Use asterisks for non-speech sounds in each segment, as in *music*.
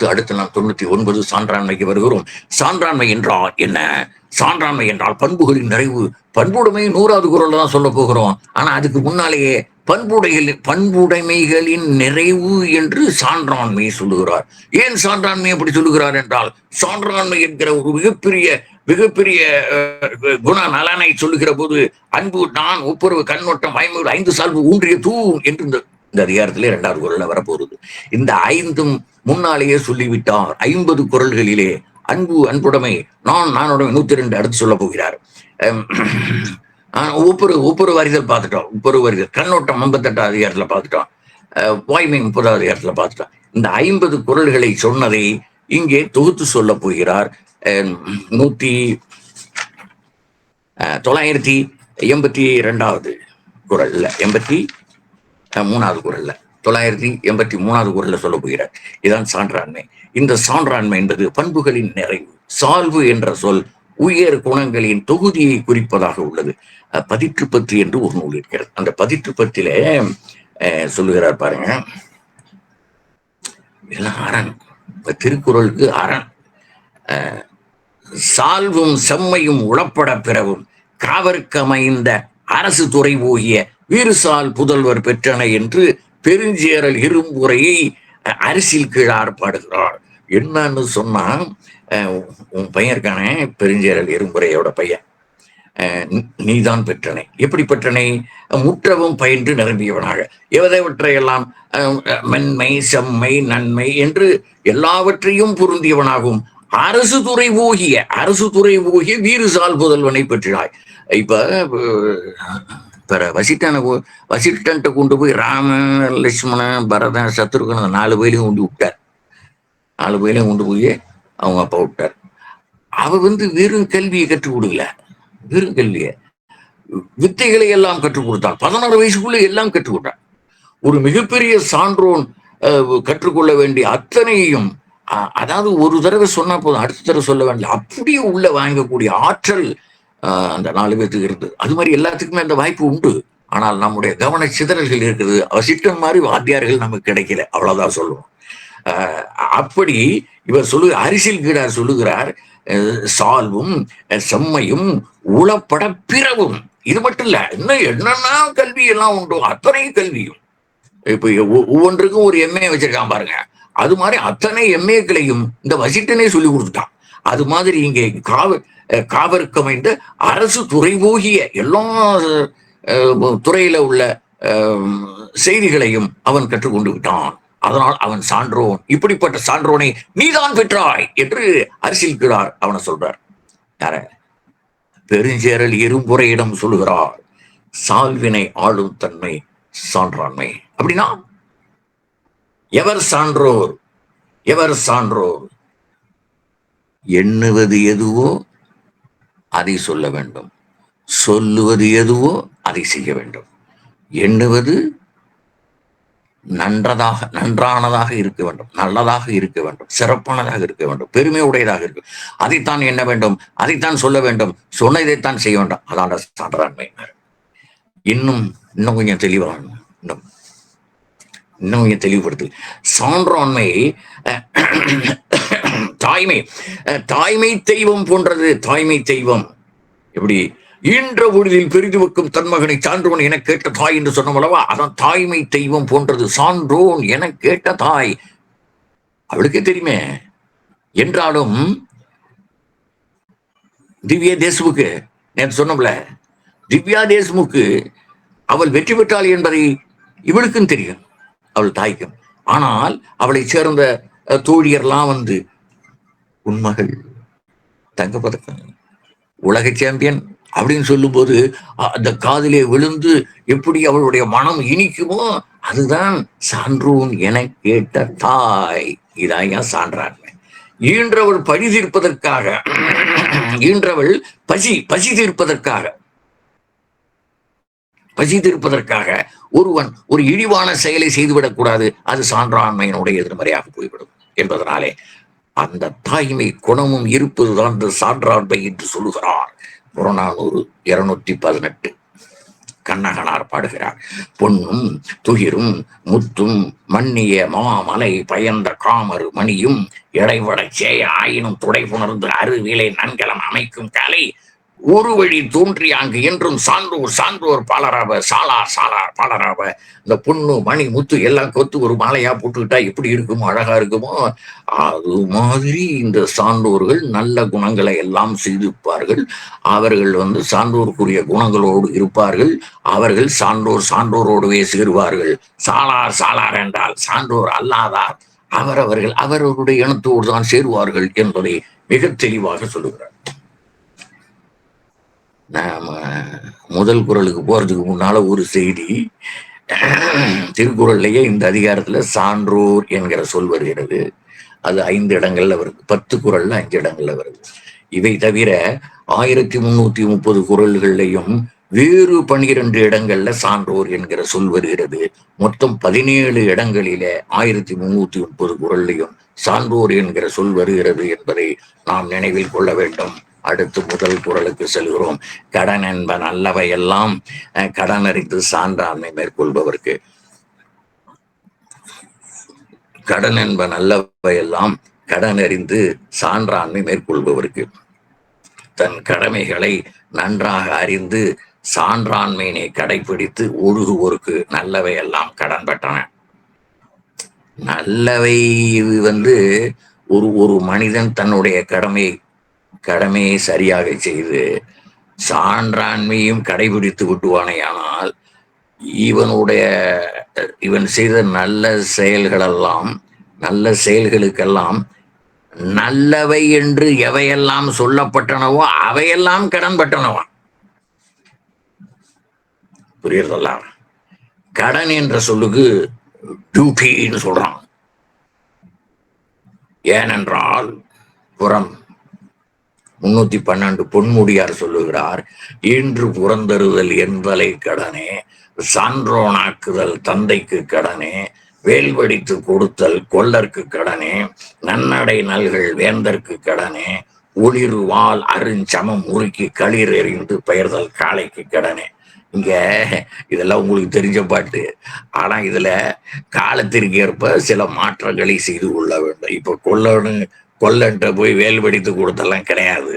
அடுத்து நாம் தொண்ணூத்தி ஒன்பது சான்றாண்மைக்கு வருகிறோம். சான்றாண்மை என்றால் என்ன? சான்றாண்மை என்றால் பண்புகளின் நிறைவு. பண்புடைமை நூறாவது குரல்ல தான் சொல்ல போகிறோம். ஆனா அதுக்கு முன்னாலேயே பண்புடைகள் பண்புடைமைகளின் நிறைவு என்று சான்றாண்மையை சொல்லுகிறார். ஏன் சான்றாண்மை அப்படி சொல்லுகிறார் என்றால் சான்றாண்மை என்கிற ஒரு மிகப்பெரிய மிகப்பெரிய அஹ், குண நலனை சொல்லுகிற போது அன்பு நான் ஒப்புரவு கண்ணோட்டம் வாய்மொழி ஐந்து சால்வு ஊன்றிய தூ என்று இந்த அதிகாரத்திலே இரண்டாவது குரல்ல வரப்போகிறது இந்த ஐந்தும் முன்னாலேயே சொல்லிவிட்டார். ஐம்பது குரல்களிலே அன்பு அன்புடைமை நான் நானுடைய நூத்தி ரெண்டு அடுத்து சொல்ல போகிறார். ஒவ்வொரு ஆஹ், வரிதல் பார்த்துட்டோம். ஒவ்வொரு வரிதல் கண்ணோட்டம் ஐம்பத்தெட்டாவது அதிகாரத்துல பார்த்துட்டோம். வாய்மை முப்பதாவது அதிகாரத்துல பார்த்துட்டோம். இந்த ஐம்பது குரல்களை சொன்னதை இங்கே தொகுத்து சொல்ல போகிறார். அஹ், நூத்தி தொள்ளாயிரத்தி எண்பத்தி ரெண்டாவது குரல்ல இல்ல எண்பத்தி மூணாவது குரல்ல. தொள்ளாயிரத்தி எண்பத்தி மூணாவது குரலில் சொல்ல போகிறார். இதுதான் சான்றாண்மை. இந்த சான்றாண்மை என்பது பண்புகளின் நிறைவு சால்வு என்ற சொல் உயர் குணங்களின் தொகுதியை குறிப்பதாக உள்ளது. அஹ், பதிற்று பத்து என்று ஒரு நூல் இருக்கிறது. அந்த பதிற்று பத்திலே சொல்லுகிறார் பாருங்க. இதெல்லாம் அரண். இப்ப திருக்குறளுக்கு அரண். சால்வும் செம்மையும் உளப்பட பிறவும் காவற்கமைந்த அரசு துறை போகிய வீறுசால் புதல்வர் பெற்றன என்று பெருஞ்சேரல் இரும்புரையை அரசியல் கீழார் பாடுகிறார். என்னன்னு சொன்னா அஹ், உன் பையன் இருக்கானே பெருஞ்சேரல் இரும்புரையோட பையன். அஹ், நீதான் பெற்றனை. எப்படி பெற்றனை? முற்றவும் பயின்று நிரம்பியவனாக. எவதைவற்றையெல்லாம் அஹ், மென்மை செம்மை நன்மை என்று எல்லாவற்றையும் பொருந்தியவனாகும் அரசு துறை ஓகிய அரசு துறை போகிய வீறுசால் புதல்வனை பெற்றினாய். இப்ப பிற வசிட்டனை வசிட்டன்ட்ட கொண்டு போய் ராம லட்சுமணன் பரதன் சத்ருகன் நாலு பேரையும் கொண்டு விட்டார். நாலு பேரையும் கொண்டு போய் அவங்க அப்பா விட்டார். அவ வந்து வெறும் கல்வியை கற்றுக் கொடுக்கல. வெறும் கல்வியை. வித்தைகளை எல்லாம் கற்றுக் கொடுத்தாள். பதினாறு வயசுக்குள்ள எல்லாம் கற்றுக் கொடுத்தாள். ஒரு மிகப்பெரிய சான்றோன் அஹ், கற்றுக்கொள்ள வேண்டிய அத்தனையும் அதாவது ஒரு தடவை சொன்னா போதும் அடுத்த தடவை சொல்ல வேண்டிய அப்படியே உள்ள வாங்கக்கூடிய ஆற்றல் அந்த நாலு பேர்த்துக்கு இருந்தது அது மாதிரி எல்லாத்துக்குமே அந்த வாய்ப்பு உண்டு. ஆனால் நம்முடைய கவன சிதறல்கள் இருக்குது. வசிட்டன் மாதிரி வாத்தியார்கள் நமக்கு கிடைக்கல. அவ்வளவுதான் சொல்லுவோம். அப்படி இவர் சொல்லு அரசியல் கீழார் சொல்லுகிறார் சால்வும் செம்மையும் உளப்பட பிறவும். இது மட்டும் இல்ல இன்னும் என்னென்ன கல்வி எல்லாம் உண்டோ. அத்தனை கல்வியும். இப்ப ஒ- ஒவ்வொன்றுக்கும் ஒரு எம்ஏ வச்சிருக்கான் பாருங்க. அது மாதிரி அத்தனை எம்ஏக்களையும் இந்த வசிட்டனே சொல்லி கொடுத்துட்டான். அது மாதிரி இங்கே காவல் காவருக்கு அமைந்த அரசு துறைபோகிய எல்லா துறையில உள்ள அஹ், செய்திகளையும் அவன் கற்றுக்கொண்டு விட்டான். அதனால் அவன் சான்றோன். இப்படிப்பட்ட சான்றோனை நீதான் பெற்றாய் என்று அரசியல்கிறார் அவனை சொல்றார். யார பெருஞ்சேரல் இரும்புறையிடம் சொல்லுகிறார் சால்வினை ஆளும் தன்மை சான்றாண்மை. அப்படின்னா எவர் சான்றோர்? எவர் சான்றோர்? எண்ணுவது எதுவோ அதை சொல்ல வேண்டும். சொல்லுவது எதுவோ அதை செய்ய வேண்டும். எண்ணுவது நன்றதாக நன்றானதாக இருக்க வேண்டும். நல்லதாக இருக்க வேண்டும். சிறப்பானதாக இருக்க வேண்டும். பெருமை உடையதாக இருக்க அதைத்தான் எண்ண வேண்டும். அதைத்தான் சொல்ல வேண்டும். சொன்னதைத்தான் செய்ய வேண்டும். அதான சான்றாண்மை இன்னும் இன்னும் கொஞ்சம் தெளிவாக இன்னும் இன்னும் கொஞ்சம் தெளிவுபடுத்து சான்றாண்மை தாய்மை. தாய்மை தெய்வம் போன்றது தாய்மை தெய்வம். எப்படி? ஈன்ற பொழுதில் பெரிது வைக்கும் சான்றோன் என கேட்ட தாய் என்று சொன்ன அல்லவா? அதான் தாய்மை தெய்வம் போன்றது. சான்றோன் என கேட்ட தாய். அவளுக்கே தெரியுமே. என்றாலும் திவ்யா தேஷ்முக்கு நேற்று சொன்னோம்ல திவ்யா தேஷ்முக்கு அவள் வெற்றி பெற்றாள் என்பதை இவளுக்கும் தெரியும் அவள் தாய்க்கும். ஆனால் அவளை சேர்ந்த தோழியர்லாம் வந்து உண்மகள். தங்கப்பதக்கம். உலக சாம்பியன் அப்படின்னு சொல்லும்போது போது அந்த காதிலே விழுந்து எப்படி அவளுடைய மனம் இனிக்குமோ அதுதான் சான்றோன் என கேட்ட தாய். இதான் சான்றாண்மை. ஈன்றவள் பழி தீர்ப்பதற்காக ஈன்றவள் பசி பசி தீர்ப்பதற்காக பசி தீர்ப்பதற்காக ஒருவன் ஒரு இழிவான செயலை செய்துவிடக்கூடாது அது சான்றாண்மையினுடைய எதிர்மறையாக போய்விடும் என்பதனாலே. அந்த தாய்மை குணமும் இருப்பதுதான் இந்த சான்றாண்மை என்று சொல்லுகிறார். புறநானூறு இருநூற்றி பதினெட்டு. கண்ணகனார் பாடுகிறார். பொன்னும் துகிரும் முத்தும் மன்னிய மாமலை பயந்த காமரு மணியும் இடைவடச்சே ஆயினும் துடை புணர்ந்து அருவிலை நன்கலம் அமைக்கும் கலை ஒரு வழி தோன்றி அங்கு என்றும் சான்றோர் சான்றோர் பாலராவ சாலார் சாலார் பாலராவ இந்த பொண்ணு மணி முத்து எல்லாம் கொத்து ஒரு மாலையா போட்டுக்கிட்டா எப்படி இருக்குமோ அழகா இருக்குமோ அது மாதிரி இந்த சான்றோர்கள் நல்ல குணங்களை எல்லாம் செய்திருப்பார்கள். அவர்கள் வந்து சான்றோருக்குரிய குணங்களோடு இருப்பார்கள். அவர்கள் சான்றோர் சான்றோரோடவே சேருவார்கள். சாலார் சாலார் என்றால் சான்றோர் அல்லாதார். அவரவர்கள் அவரவருடைய இனத்தோடு தான் சேருவார்கள் என்பதை மிக தெளிவாக சொல்லுகிறார். நாம முதல் குரலுக்கு போறதுக்கு முன்னால ஒரு செய்தி. திருக்குறள்லயே இந்த அதிகாரத்துல சான்றோர் என்கிற சொல் வருகிறது. அது ஐந்து இடங்கள்ல வருது. பத்து குரல்ல அஞ்சு இடங்கள்ல வருது. இவை தவிர ஆயிரத்தி முன்னூத்தி முப்பது குரல்கள்லையும் வேறு பனிரெண்டு இடங்கள்ல சான்றோர் என்கிற சொல் வருகிறது. மொத்தம் பதினேழு இடங்களில ஆயிரத்தி முன்னூத்தி முப்பது குரல்லையும் சான்றோர் என்கிற சொல் வருகிறது என்பதை நாம் நினைவில் கொள்ள வேண்டும். அடுத்து முதல் குரலுக்கு செல்கிறோம். கடன் என்ப நல்லவை எல்லாம் அஹ், கடன் அறிந்து சான்றாண்மை மேற்கொள்பவர்க்கு. கடன் என்ப நல்லவை எல்லாம் கடன் அறிந்து சான்றாண்மை மேற்கொள்பவர்க்கு. தன் கடமைகளை நன்றாக அறிந்து சான்றாண்மையினை கடைபிடித்து ஒழுகுவோருக்கு நல்லவை எல்லாம் கடன் பெற்றன. நல்லவை வந்து ஒரு ஒரு மனிதன் தன்னுடைய கடமை கடமையை சரியாக செய்து சான்றாண்மையும் கடைபிடித்து விட்டுவானேயானால் இவனுடைய இவன் செய்த நல்ல செயல்களெல்லாம் நல்ல செயல்களுக்கெல்லாம் நல்லவை என்று எவையெல்லாம் சொல்லப்பட்டனவோ அவையெல்லாம் கடன் பட்டனவா புரியுறதல்ல? கடன் என்ற சொல்லுக்கு டியூட்டின்னு சொல்றான். ஏனென்றால் புறம் முன்னூத்தி பன்னெண்டு பொன்முடியார் சொல்லுகிறார் இன்று புறந்தருதல் என்பலை கடனே சான்றோனாக்குதல் தந்தைக்கு கடனே வேல்வடித்து கொடுத்தல் கொல்லர்க்கு கடனே நன்னடை நல்கள் வேந்தற்கு கடனே ஒளிரு வால் அருஞ்சமம் உருக்கி களிர் எறிந்து பெயர்தல் காளைக்கு கடனே. இங்க இதெல்லாம் உங்களுக்கு தெரிஞ்ச பாட்டு. ஆனா இதுல காலத்திற்கு ஏற்ப சில மாற்றங்களை செய்து கொள்ள வேண்டும். இப்ப கொல்லனு கொல்லன்ட்ட போய் வேல் வெடித்து கொடுத்தெல்லாம் கிடையாது.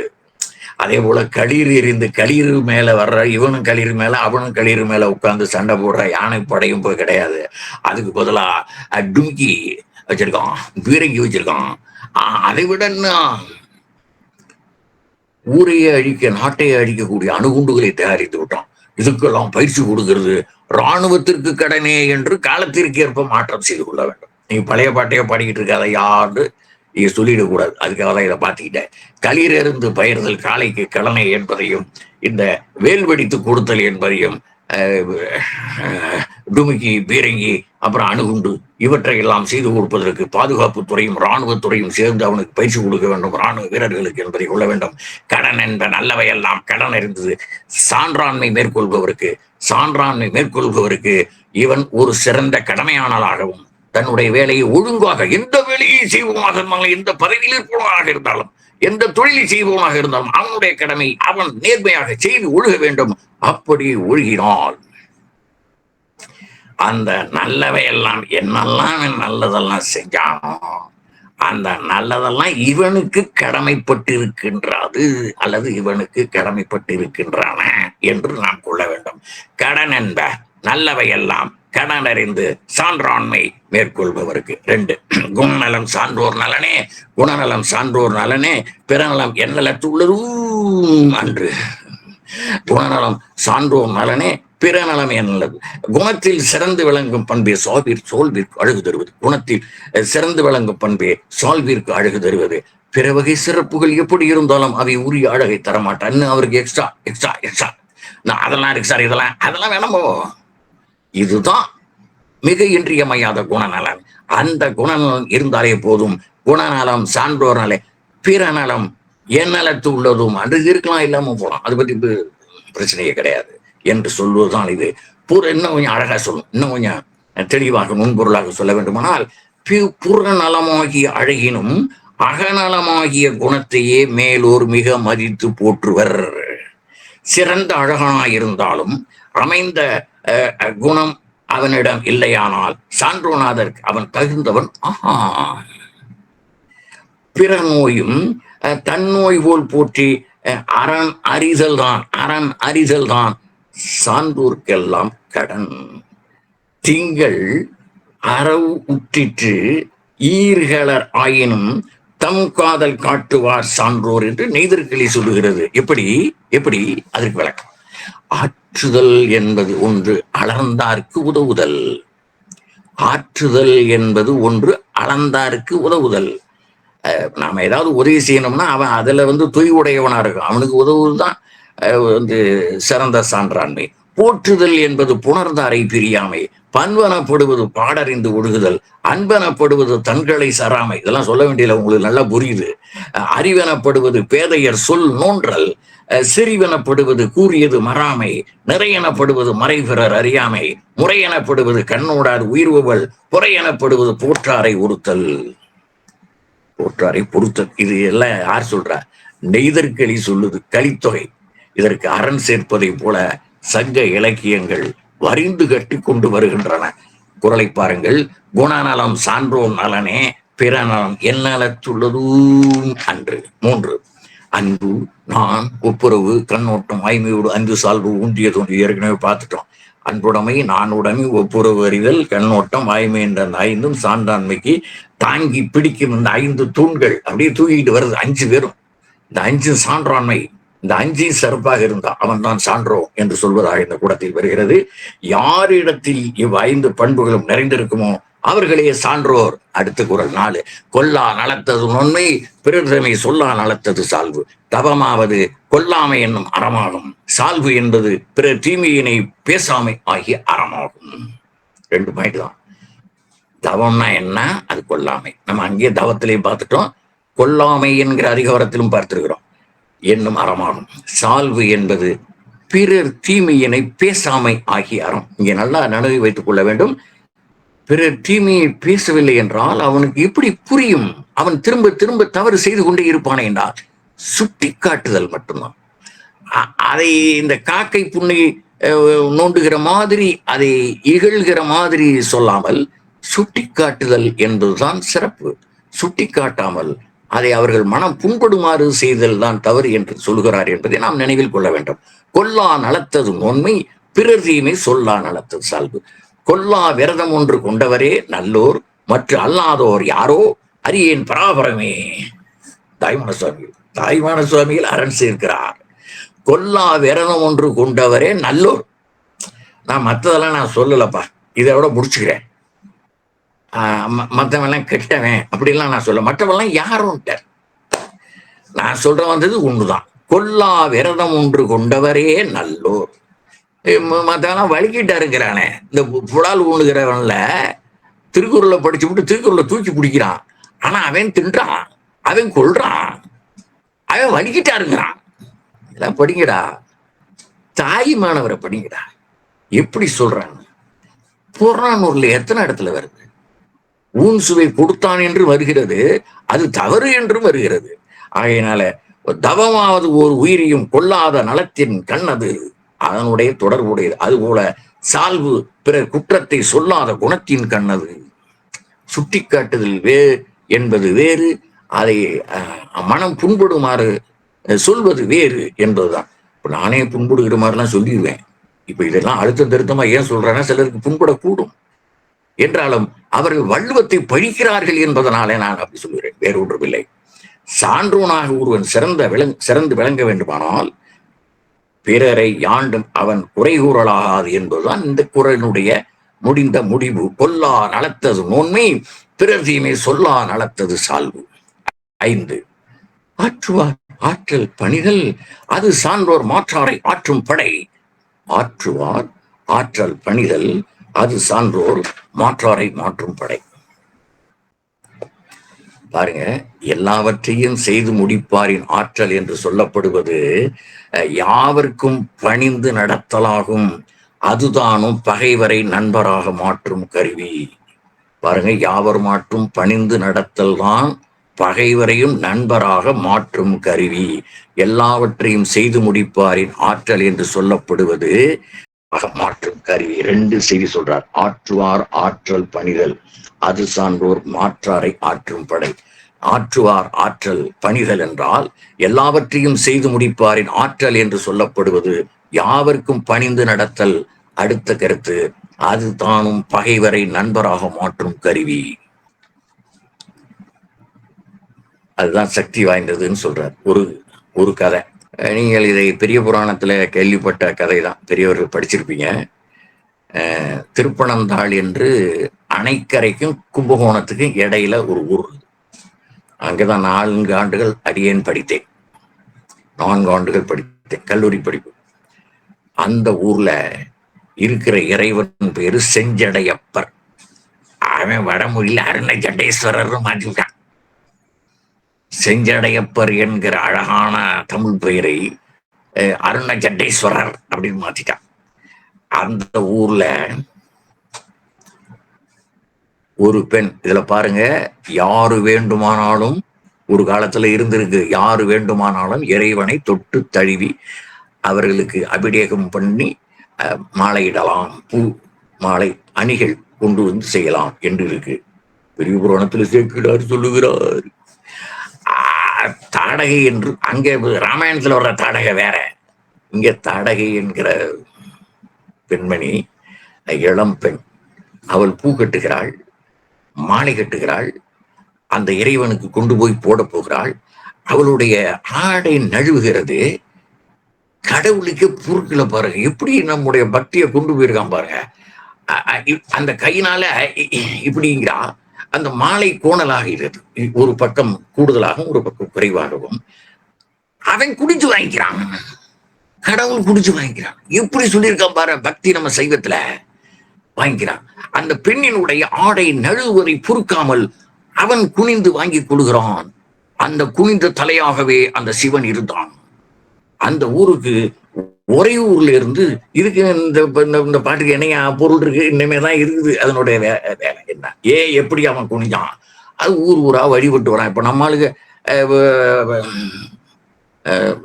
அதே போல களிர் எறிந்து களிர் மேல வர்ற இவனும் களிர் மேல அவனும் களிர் மேல உட்கார்ந்து சண்டை போடுற யானை படையும் போய் கிடையாது. அதுக்கு பதிலா டும்கி வச்சிருக்கான் பீரங்கி வச்சிருக்கான். ஆஹ், அதை விட என்ன? ஊரையே அழிக்க நாட்டையே அழிக்கக்கூடிய அணுகுண்டுகளை தயாரித்து விட்டான். இதுக்கெல்லாம் பயிற்சி கொடுக்கிறது இராணுவத்திற்கு கடனே என்று காலத்திற்கு ஏற்ப மாற்றம் செய்து கொள்ள வேண்டும். நீ பழைய பாட்டையே பாடிக்கிட்டு இருக்காத யாரு? நீங்க சொல்லிடக்கூடாது. அதுக்காக தான் இதை பார்த்துக்கிட்டேன். களிரிருந்து பயிர்தல் காளைக்கு கடனை என்பதையும் இந்த வேல் வெடித்து கொடுத்தல் என்பதையும் டுமுக்கி பீரங்கி அப்புறம் அணுகுண்டு இவற்றை எல்லாம் செய்து கொடுப்பதற்கு பாதுகாப்பு துறையும் சேர்ந்து அவனுக்கு பயிற்சி கொடுக்க வேண்டும். இராணுவ வீரர்களுக்கு என்பதை கொள்ள வேண்டும். கடன் என்ற நல்லவையெல்லாம் கடன் அறிந்தது சான்றாண்மை மேற்கொள்பவருக்கு சான்றாண்மை மேற்கொள்பவருக்கு இவன் ஒரு சிறந்த கடமையாளராகவும் தன்னுடைய வேலையை ஒழுங்காக எந்த வேலையை செய்வோமாக இருந்தாலும் எந்த பதவியில் இருப்பவனாக இருந்தாலும் எந்த தொழிலை செய்வோமாக இருந்தாலும் அவனுடைய கடமை அவன் நேர்மையாக செய்து ஒழுக வேண்டும். அப்படி ஒழுகினால் அந்த நல்லவை எல்லாம் என்னெல்லாம் நல்லதெல்லாம் செஞ்சானோ அந்த நல்லதெல்லாம் இவனுக்கு கடமைப்பட்டு இருக்கின்றது அல்லது இவனுக்கு கடமைப்பட்டு இருக்கின்றன என்று நாம் கொள்ள வேண்டும். கடன் என்ப நல்லவை எல்லாம் கடன் அறிந்து சான்றாண்மை மேற்கொள்பவருக்கு. ரெண்டு குணநலம் சான்றோர் நலனே குணநலம் சான்றோர் நலனே பிறநலம் என்னலத்துள்ளதும் அன்று. குணநலம் சான்றோர் நலனே பிறநலம் என்னது குணத்தில் சிறந்து விளங்கும் பண்பே சோல்விற் சோல்விற்கு அழகு தருவது. குணத்தில் சிறந்து விளங்கும் பண்பே சால்விற்கு அழகு தருவது. பிற வகை சிறப்புகள் எப்படி இருந்தாலும் அவை உரிய அழகை தரமாட்டான்னு அவருக்கு எக்ஸ்ட்ரா எக்ஸ்ட்ரா எக்ஸ்ட்ரா நான் அதெல்லாம் இருக்கு சார் இதெல்லாம் அதெல்லாம் வேணாமோ? இதுதான் மிக இன்றியமையாத குணநலன். அந்த குணநலன் இருந்தாலே போதும். குணநலம் சான்றோர் நலம் பிற நலம் என் நலத்து உள்ளதும். அது இருக்கலாம் இல்லாம போகலாம் அது பத்தி பிரச்சனையே கிடையாது என்று சொல்வதுதான் இது. புற இன்னும் கொஞ்சம் அழகா சொல்லும் இன்னும் கொஞ்சம் தெளிவாக நுண்பொருளாக சொல்ல வேண்டுமானால் பி- புறநலமாகிய அழகினும் அகநலமாகிய குணத்தையே மேலோர் மிக மதித்து போற்றுவர். சிறந்த அழகனாயிருந்தாலும் அமைந்த குணம் அவனிடம் இல்லையானால் சான்றோநாதருக்கு அவன் தகுந்தவன் ஆஹா பிற நோயும் தன்னோய் போல் போற்றி அஹ், அரண் அறிதல் தான் அரண் அறிதல் தான் சான்றோர்க்கெல்லாம் கடன். திங்கள் அறவு உற்றிற்று ஈர்களர் ஆயினும் தம் காதல் காட்டுவார் சான்றோர் என்று நெய்தர்களை சொல்லுகிறது. எப்படி? எப்படி? அதற்கு விளக்கம். ஆற்றுதல் என்பது ஒன்று அளந்தார்க்கு உதவுதல். ஆற்றுதல் என்பது ஒன்று அளந்தார்க்கு உதவுதல். நாம ஏதாவது உதவி செய்யணும்னா அவன் அதுல வந்து தொய்வுடையவனா இருக்கும் அவனுக்கு உதவுவது தான் வந்து சிறந்த சான்றாண்மை. போற்றுதல் என்பது புணர்ந்தாரை பிரியாமை. பண்பனப்படுவது பாடறிந்து ஒழுகுதல் அன்பனப்படுவது தன்களை சராமை இதெல்லாம் சொல்ல வேண்டியதில்லை உங்களுக்கு நல்லா புரியுது. அஹ், அறிவெனப்படுவது பேதையர் சொல் நோன்றல். சிறிவெனப்படுவது கூறியது மறாமை நிறையெனப்படுவது மறைபிறர் அறியாமை முறை எனப்படுவது கண்ணோடார் உயிர்வுவல் புறையெனப்படுவது போற்றாரை உறுத்தல். போற்றாரை பொறுத்தல். இது எல்லாம் யார் சொல்றா? நெய்தற்களி சொல்லுது. கலித்தொகை. இதற்கு அரண் சேர்ப்பதை போல சங்க இலக்கியங்கள் வரிந்து கட்டி கொண்டு வருகின்றன. குரலை பாருங்கள். குணநலம் சான்றோன் நலனே பிற நலம் எந்நலத்துள்ளதும் அன்று. மூன்று. அன்பு நான் ஒப்புரவு கண்ணோட்டம் வாய்மையோடு அன்பு சால்வு ஊன்றிய தோன்றி ஏற்கனவே பார்த்துட்டோம். அன்புடைமை நானுடைமை ஒப்புரவு அறிதல் கண்ணோட்டம் வாய்மை என்ற அந்த ஐந்தும் சான்றாண்மைக்கு தாங்கி பிடிக்கும் இந்த ஐந்து தூண்கள். அப்படியே தூக்கிட்டு வருது அஞ்சு பேரும். இந்த அஞ்சு சான்றாண்மை. இந்த அஞ்சு சிறப்பாக இருந்தான் அவன் தான் சான்றோ என்று சொல்வதாக இந்த கூடத்தில் வருகிறது. யாரிடத்தில் இவ் ஐந்து பண்புகளும் நிறைந்திருக்குமோ அவர்களே சான்றோர். அடுத்த குரல் நாலு. கொல்லா நலத்தது நுண்மை பிறர்தமை சொல்லா நலத்தது சால்வு. தவமாவது கொல்லாமை என்னும் அறமாகும். சால்வு என்பது பிறர் தீமையினை பேசாமை ஆகிய அறமாகும். ரெண்டு பாயிண்ட் தான். தவம்னா என்ன? அது கொல்லாமை. நம்ம அங்கேயே தவத்திலையும் பார்த்துட்டோம். கொல்லாமை என்கிற அதிகாரத்திலும் பார்த்திருக்கிறோம். என்னும் அறமாகும். சால்வு என்பது பிறர் தீமையினை பேசாமை ஆகிய அறம். இங்கே நல்லா நினைவு வைத்துக் கொள்ள வேண்டும். பிறர் தீமையை பேசவில்லை என்றால் அவனுக்கு எப்படி புரியும்? அவன் திரும்ப திரும்ப தவறு செய்து கொண்டே இருப்பானே என்றால் சுட்டி காட்டுதல் மட்டும்தான். அதை இந்த காக்கை புண்ணை நோண்டுகிற மாதிரி அதை இகழ்கிற மாதிரி சொல்லாமல் சுட்டி காட்டுதல் என்பதுதான் சிறப்பு. சுட்டி காட்டாமல் அதை அவர்கள் மனம் புண்படுமாறு செய்தல் தான் தவறு என்று சொல்கிறார் என்பதை நாம் நினைவில் கொள்ள வேண்டும். கொல்லா நலத்தது நோன்மை பிறர் தீமை சொல்லா நலத்தது சால்பு. கொல்லா விரதம் ஒன்று கொண்டவரே நல்லோர் மற்ற அல்லாதோர் யாரோ? அரியேன் பராபரமே. தாய்மான சுவாமி தாய்மான சுவாமியில் அரண் சேர்க்கிறார். கொல்லா விரதம் ஒன்று கொண்டவரே நல்லோர். நான் மற்றதெல்லாம் நான் சொல்லலப்பா. இதை விட முடிச்சுக்கிறேன். மற்றவெல்லாம் ம- கெட்டவன் அப்படிலாம் நான் சொல்ல மற்றவெல்லாம் யாரும் நான் சொல்ற வந்தது ஒண்ணுதான் கொல்லா விரதம் ஒன்று கொண்டவரே நல்லோர். மற்றவெல்லாம் வலிக்கிட்டாருங்கிறானே இந்த புடால் புலால் ஊணுகிறவன்ல திருக்குறளை படிச்சு விட்டு திருக்குறளை தூக்கி பிடிக்கிறான். ஆனா அவன் தின்றான். அவன் கொள்றான் அவன் வலிக்கிட்டாருங்கிறான் இதெல்லாம் படிங்கடா. தாய் மாணவரை படிங்கடா. எப்படி சொல்றாங்க புறநானூர்ல எத்தனை இடத்துல வருது? ஊன் சுவை கொடுத்தான் என்று வருகிறது. அது தவறு என்றும் வருகிறது. ஆகையினால தவமாவது ஒரு உயிரையும் கொல்லாத நலத்தின் கண்ணது அதனுடைய தொடர்புடையது. அதுபோல சால்வு பிறர் குற்றத்தை சொல்லாத குணத்தின் கண்ணது. சுட்டிக்காட்டுதல் வே என்பது வேறு அதை அஹ், மனம் புண்படுமாறு சொல்வது வேறு என்பதுதான். இப்ப நானே புண்படுகிற மாதிரிலாம் சொல்லிடுவேன் இப்ப இதெல்லாம் அழுத்தம் திருத்தமா ஏன் சொல்றேன்னா சிலருக்கு புண்படக்கூடும். என்றாலும் அவர்கள் வள்ளுவத்தை பழிக்கிறார்கள் என்பதனாலே நான் அப்படி சொல்கிறேன் வேறு ஒன்றுமில்லை சான்றோனாக ஒருவன் சிறந்த விளங் சிறந்து விளங்க வேண்டுமானால் பிறரை யாண்டும் அவன் குறை கூறலாகாது என்பதுதான் இந்த குரலினுடைய முடிந்த முடிவு. கொல்லா நலத்தது நோன்மை பிறர் தீமை சொல்லா நலத்தது சால்வு. ஐந்து. ஆற்றுவார் ஆற்றல் பணிகள் அது சான்றோர் மாற்றாரை ஆற்றும் படை. ஆற்றுவார் ஆற்றல் பணிதல் அது சான்றோர் மாற்றாரை மாற்றும் படை. பாருங்க எல்லாவற்றையும் செய்து முடிப்பாரின் ஆற்றல் என்று சொல்லப்படுவது யாவருக்கும் யாவர்க்கும் பணிந்து நடத்தலாகும். அதுதானும் பகைவரை நண்பராக மாற்றும் கருவி. பாருங்க யாவர் மாற்றும் பணிந்து நடத்தல் தான் பகைவரையும் நண்பராக மாற்றும் கருவி. எல்லாவற்றையும் செய்து முடிப்பாரின் ஆற்றல் என்று சொல்லப்படுவது மாற்றும் கருவி. ரெண்டு செய்தி சொல்றார். ஆற்றுவார் ஆற்றல் பணிதல். அது சான்றோர் மாற்றாரை ஆற்றும் படை. ஆற்றுவார் ஆற்றல் பணிதல் என்றால் எல்லாவற்றையும் செய்து முடிப்பாரின் ஆற்றல் என்று சொல்லப்படுவது யாவர்க்கும் பணிந்து நடத்தல் அடுத்த கருத்து. அது தானும் பகைவரை நண்பராக மாற்றும் கருவி. அதுதான் சக்தி வாய்ந்ததுன்னு சொல்றார். ஒரு ஒரு கதை. நீங்கள் இதை பெரிய புராணத்துல கேள்விப்பட்ட கதை தான் பெரியவர்கள் படிச்சிருப்பீங்க. அஹ் திருப்பனந்தாள் என்று அணைக்கரைக்கும் கும்பகோணத்துக்கும் இடையில ஒரு ஊர் அங்கேதான் அங்கதான் நான்கு ஆண்டுகள் அடியேன் படித்தேன். நான்கு ஆண்டுகள் படித்தேன் கல்லூரி படிப்பு. அந்த ஊர்ல இருக்கிற இறைவன் பேரு செஞ்சடையப்பர். அவன் வடமொழியில அருண ஜண்டேஸ்வரர் மாற்றிவிட்டான் செஞ்சடையப்பர் என்கிற அழகான தமிழ் பெயரை அஹ், அருண ஜண்டேஸ்வரர் அப்படின்னு மாத்திட்டான் அந்த ஊர்ல ஒரு பெண் இதுல பாருங்க யாரு வேண்டுமானாலும் ஒரு காலத்துல இருந்திருக்கு யாரு வேண்டுமானாலும் இறைவனை தொட்டு தழுவி அவர்களுக்கு அபிஷேகம் பண்ணி அஹ், மாலையிடலாம் பூ மாலை அணிகள் கொண்டு வந்து செய்யலாம் என்று இருக்கு. பெரிய புராணத்தில் சேர்க்கிறார் சொல்லுகிறார். தாடகை என்று அங்கே ராமாயணத்துல வர்ற தாடகை வேற. இங்க தாடகை என்கிற பெண்மணி இளம் பெண் அவள் பூ கட்டுகிறாள் மாலை கட்டுகிறாள் அந்த இறைவனுக்கு கொண்டு போய் போட போகிறாள். அவளுடைய ஆடை நழுவுகிறது. கடவுளுக்கு பொருட்களை பாருங்க. எப்படி நம்முடைய பக்தியை கொண்டு போயிருக்கான் பாருங்க. அ- அந்த கையினால இப்படிங்கிறா அந்த மாலை கோணலாகிறது. ஒரு பக்கம் கூடுதலாகவும் ஒரு பக்கம் குறைவாகவும். அவன் குடிச்சு வாங்கிக்கிறான். கடவுள் குடிச்சு வாங்கிக்கிறான். எப்படி சொல்லியிருக்கான் பாரு பக்தி நம்ம சைவத்துல. வாங்கிக்கிறான். அந்த பெண்ணினுடைய ஆடை நழுவதை பொறுக்காமல் அவன் குனிந்து வாங்கி கொள்கிறான். அந்த குனிந்த தலையாகவே அந்த சிவன் இருந்தான். அந்த ஊருக்கு ஒரே ஊர்ல இருந்து இதுக்கு இந்த இந்த- இந்த பாட்டுக்கு என்னையா பொருள் இருக்கு? இனிமே தான் இருக்குது. அதனுடைய வே- வேலை என்ன? ஏன் எப்படி அவன் குனிஞ்சான்? அது ஊர் ஊரா வழிபட்டு வரான். இப்ப நம்மளுக்கு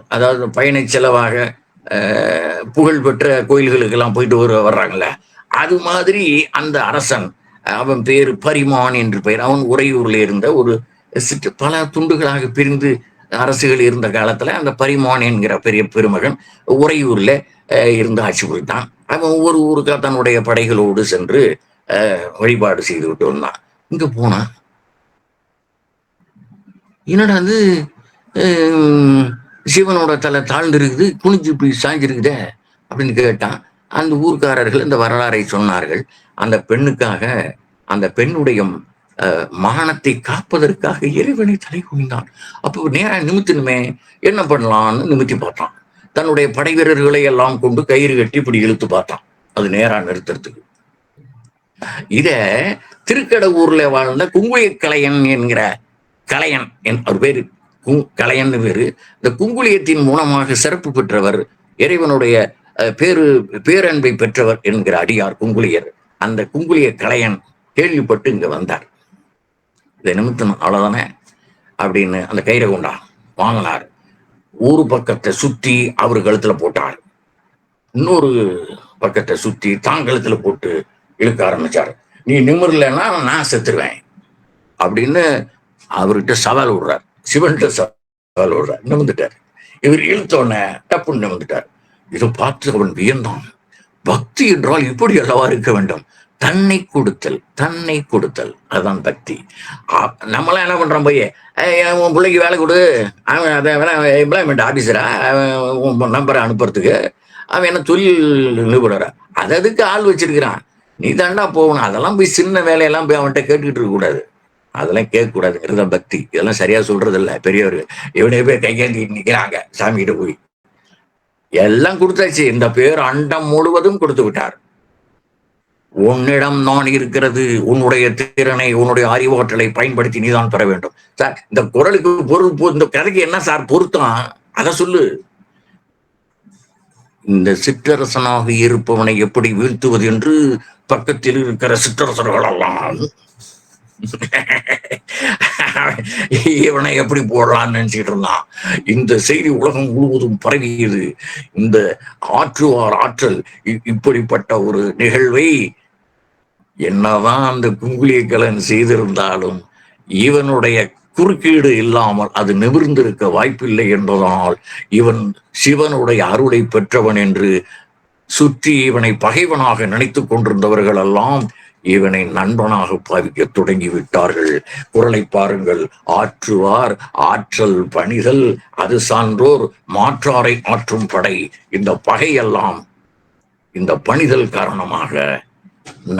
அதாவது பயண செலவாக புகழ்பெற்ற கோயில்களுக்கெல்லாம் போயிட்டு வர வர்றாங்கல்ல. அது மாதிரி அந்த அரசன் அவன் பேர் பரிமான் என்று பெயர். அவன் உறையூர்ல இருந்த ஒரு சிற்று பல துண்டுகளாக பிரிந்து அரசுகள் இருந்த காலத்துல அந்த பரிமான் என்கிற பெரிய பெருமகன் உறையூர்ல இருந்து ஆட்சி புரித்தான் அவன் ஒவ்வொரு ஊருக்கா தன்னுடைய படைகளோடு சென்று வழிபாடு செய்து விட்டு வந்தான். இங்க போனான் என்னடா வந்து அஹ், சிவனோட தலை தாழ்ந்து இருக்குது குனிஞ்சு இப்படி சாஞ்சிருக்குதே அப்படின்னு கேட்டான். அந்த ஊர்க்காரர்கள் இந்த வரலாறை சொன்னார்கள். அந்த பெண்ணுக்காக அந்த பெண்ணுடைய மானத்தை காப்பதற்காக இறைவனை தலை குனிந்தான். அப்போ நேரா நிமித்தினுமே என்ன பண்ணலாம்னு நிமித்தி பார்த்தான். தன்னுடைய படை வீரர்களை எல்லாம் கொண்டு கயிறு கட்டி இப்படி இழுத்து பார்த்தான். அது நேரா நிறுத்துறதுக்கு. இத திருக்கடவுர்ல வாழ்ந்த குங்குளிய கலையன் என்கிற கலையன் என் அவர் பேரு கலையன் பேரு இந்த குங்குளியத்தின் மூலமாக சிறப்பு பெற்றவர் இறைவனுடைய அஹ், பேரு பேரன்பை பெற்றவர் என்கிற அடியார் குங்குளியர். அந்த குங்குளிய கலையன் கேள்விப்பட்டு இங்க வந்தார். இதை நிமித்தம் அவ்வளோதானே அப்படின்னு அந்த கயிறை கொண்டா வாங்கினார். ஒரு பக்கத்தை சுத்தி அவர் கழுத்துல போட்டார். இன்னொரு பக்கத்தை சுத்தி தான் கழுத்துல போட்டு இழுக்க ஆரம்பிச்சார். நீ நிமிரலைன்னா நான் செத்துருவேன். அப்படின்னு அவர்கிட்ட சவால் விடுறார். சிவன்கிட்ட சவால் விடுறார். நிமிந்துட்டார் இவர் இழுத்த உடனே டப்புன்னு நிமிந்துட்டார் இதை பார்த்து அவன் வியந்தான். பக்தி என்றால் இப்படி அல்லவா இருக்க வேண்டும்? தன்னை கொடுத்தல் தன்னை கொடுத்தல். அதுதான் பக்தி. நம்மளாம் என்ன பண்றோம் போய் உன் பிள்ளைக்கு வேலை கொடு. அவன் அதை வேணா எம்ப்ளாய்மெண்ட் ஆஃபீஸரா அவன் உன் நம்பரை அனுப்புறதுக்கு. அவன் என்ன தொழில் நிபுணரா? அது அதுக்கு ஆள் வச்சிருக்கிறான்? நீ தாண்டா போகணும். அதெல்லாம் போய் சின்ன வேலையெல்லாம் போய் அவன்கிட்ட கேட்டுக்கிட்டு இருக்கக்கூடாது அதெல்லாம் கேட்கக்கூடாதுங்கிறது தான் பக்தி. இதெல்லாம் சரியா சொல்றது இல்லை பெரியவர் இவனே போய் கையேந்தி நிற்கிறாங்க சாமி கிட்ட போய். எல்லாம் கொடுத்தாச்சு. இந்த பேர் அண்டம் முழுவதும் கொடுத்து விட்டார். உன்னிடம் நான் இருக்கிறது உன்னுடைய திறனை உன்னுடைய அறிவாற்றலை பயன்படுத்தி நீதான் பெற வேண்டும். சார் இந்த குரலுக்கு பொருள் இந்த கதைக்கு என்ன சார் பொருத்தம்? அதை சொல்லு. இந்த சிற்றரசனாக இருப்பவனை எப்படி வீழ்த்துவது என்று பக்கத்தில் இருக்கிற சிற்றரசர்கள் எல்லாம் *laughs* இவனை எப்படி போடலாம்னு நினைச்சிட்டு இருந்தான். இந்த செய்தி உலகம் முழுவதும் பரவியது. இந்த ஆற்றுவார் ஆற்றல் இப்படிப்பட்ட ஒரு நிகழ்வை என்னதான் அந்த குங்குளியக்கலன் செய்திருந்தாலும் இவனுடைய குறுக்கீடு இல்லாமல் அது நிமிர்ந்திருக்க வாய்ப்பில்லை என்பதனால் இவன் சிவனுடைய அருளை பெற்றவன் என்று சுற்றி இவனை பகைவனாக நினைத்துக் கொண்டிருந்தவர்கள் எல்லாம் இவனை நண்பனாக பாவிக்க தொடங்கி விட்டார்கள் குரலை பாருங்கள். ஆற்றுவார் ஆற்றல் பணிதல் அது சான்றோர் மாற்றாரை ஆற்றும் படை. இந்த பகையெல்லாம் இந்த பணிதல் காரணமாக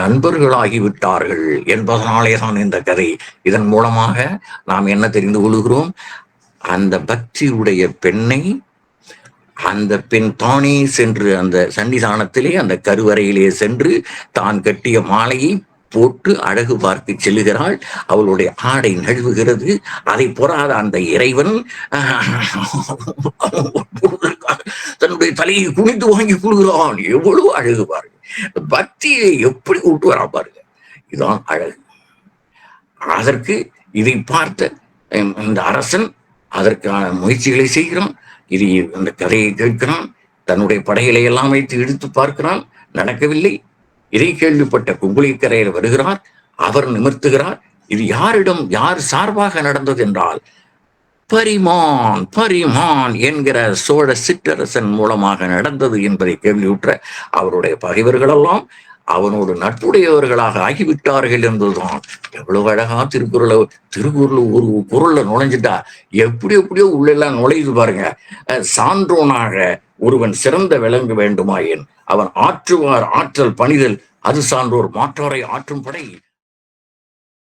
நண்பர்களாகிவிட்டார்கள் என்பதனாலே தான் இந்த கதை. இதன் மூலமாக நாம் என்ன தெரிந்து கொள்கிறோம்? அந்த பக்தியுடைய பெண்ணை அந்த பெண் தானே சென்று அந்த சன்னிதானத்திலே அந்த கருவறையிலே சென்று தான் கட்டிய மாலையை போட்டு அழகு பார்த்து செல்லுகிறாள் அவளுடைய ஆடை நழுவுகிறது. அதை பொறாத அந்த இறைவன் *laughs* தன்னுடைய தலையை குனிந்து வாங்கி கொள்கிறான். எவ்வளவு அழகு பாருங்க பக்தியை எப்படி கூட்டு வரா பாருங்க. இதுதான் அழகு. அதற்கு இதை பார்த்த இந்த அரசன் அதற்கான முயற்சிகளை செய்கிறான். இது அந்த கதையை கேட்கிறான். தன்னுடைய படைகளை எல்லாம் வைத்து இழுத்து பார்க்கிறான். நடக்கவில்லை. இதை கேள்விப்பட்ட குங்குளிக்கரையர் வருகிறார். அவர் நிமிர்த்துகிறார். இது யாரிடம் யார் சார்பாக நடந்தது என்றால் பரிமான் பரிமான் என்கிற சோழ சிற்றரசன் மூலமாக நடந்தது என்பதை கேள்வியுற்ற அவருடைய பகைவர்களெல்லாம் அவனோடு நட்புடையவர்களாக ஆகிவிட்டார்கள் என்பதுதான். எவ்வளவு அழகா திருக்குறளை திருக்குறள் ஒரு குரல்ல நுழைஞ்சிட்டா எப்படி எப்படியோ உள்ளெல்லாம் நுழையுது பாருங்க. அஹ் சான்றோனாக ஒருவன் சிறந்த விளங்க வேண்டுமாயின் அவன் ஆற்றுவார் ஆற்றல் பணிதல் அது சான்றோர் மாற்றாரை ஆற்றும் படை.